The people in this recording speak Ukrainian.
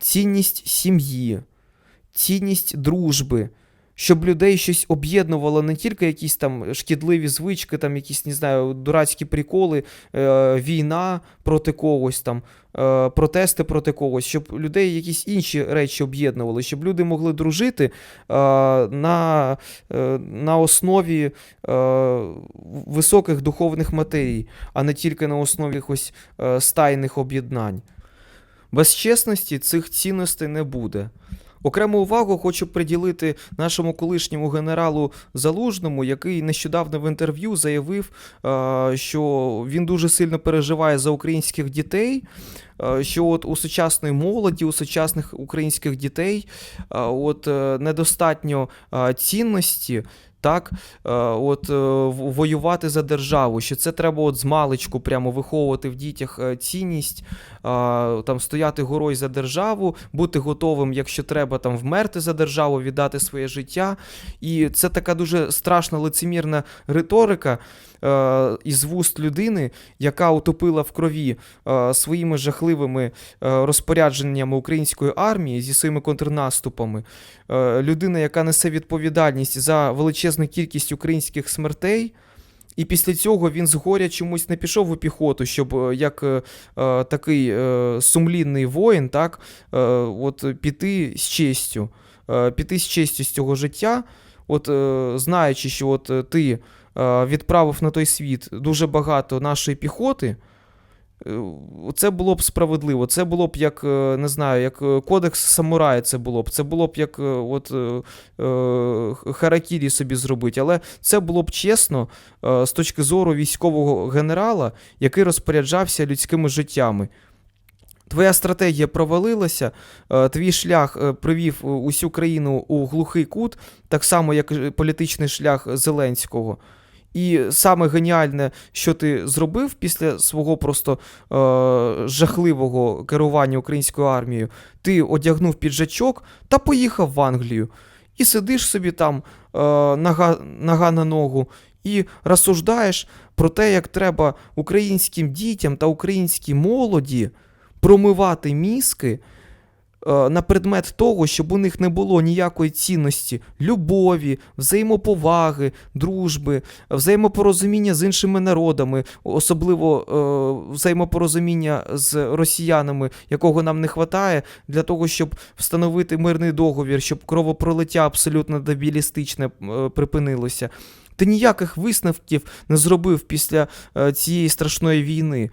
цінність сім'ї, цінність дружби, щоб людей щось об'єднувало не тільки якісь там шкідливі звички, там якісь, не знаю, дурацькі приколи, е, війна проти когось там, е, протести проти когось, щоб людей якісь інші речі об'єднували, щоб люди могли дружити е, на, е, на основі е, високих духовних матерій, а не тільки на основі якихось е, стайних об'єднань. Без чесності цих цінностей не буде. Окрему увагу хочу приділити нашому колишньому генералу Залужному, який нещодавно в інтерв'ю заявив, що він дуже сильно переживає за українських дітей. Е, Що от у сучасної молоді, у сучасних українських дітей е, от е, недостатньо цінності, так, от воювати за державу, що це треба от з маличку прямо виховувати в дітях цінність, там стояти горою за державу, бути готовим, якщо треба, там вмерти за державу, віддати своє життя. І це така дуже страшна лицемірна риторика із вуст людини, яка утопила в крові своїми жахливими е, розпорядженнями української армії зі своїми контрнаступами. Е, людина, яка несе відповідальність за величезну кількість українських смертей. І після цього він згоря чомусь не пішов у піхоту, щоб е, як е, такий е, сумлінний воїн, так, е, от піти з честю, е, піти з честю з цього життя, от е, знаючи, що от ти е, відправив на той світ дуже багато нашої піхоти. Е, Це було б справедливо. Це було б як е, не знаю, як е, кодекс самурая. Це було б. Це було б як от харакірі собі зробити. Але це було б чесно з точки зору військового генерала, який розпоряджався людськими життями. Твоя стратегія провалилася, твій шлях привів усю країну у глухий кут, так само, як політичний шлях Зеленського. І саме геніальне, що ти зробив після свого просто е, жахливого керування українською армією, ти одягнув піджачок та поїхав в Англію. І сидиш собі там е, нога, нога на ногу і розсуждаєш про те, як треба українським дітям та українській молоді промивати мізки на предмет того, щоб у них не було ніякої цінності любові, взаємоповаги, дружби, взаємопорозуміння з іншими народами, особливо е, взаємопорозуміння з росіянами, якого нам не вистачає, для того, щоб встановити мирний договір, щоб кровопролиття абсолютно дебілістичне е, припинилося. Ти ніяких висновків не зробив після е, цієї страшної війни.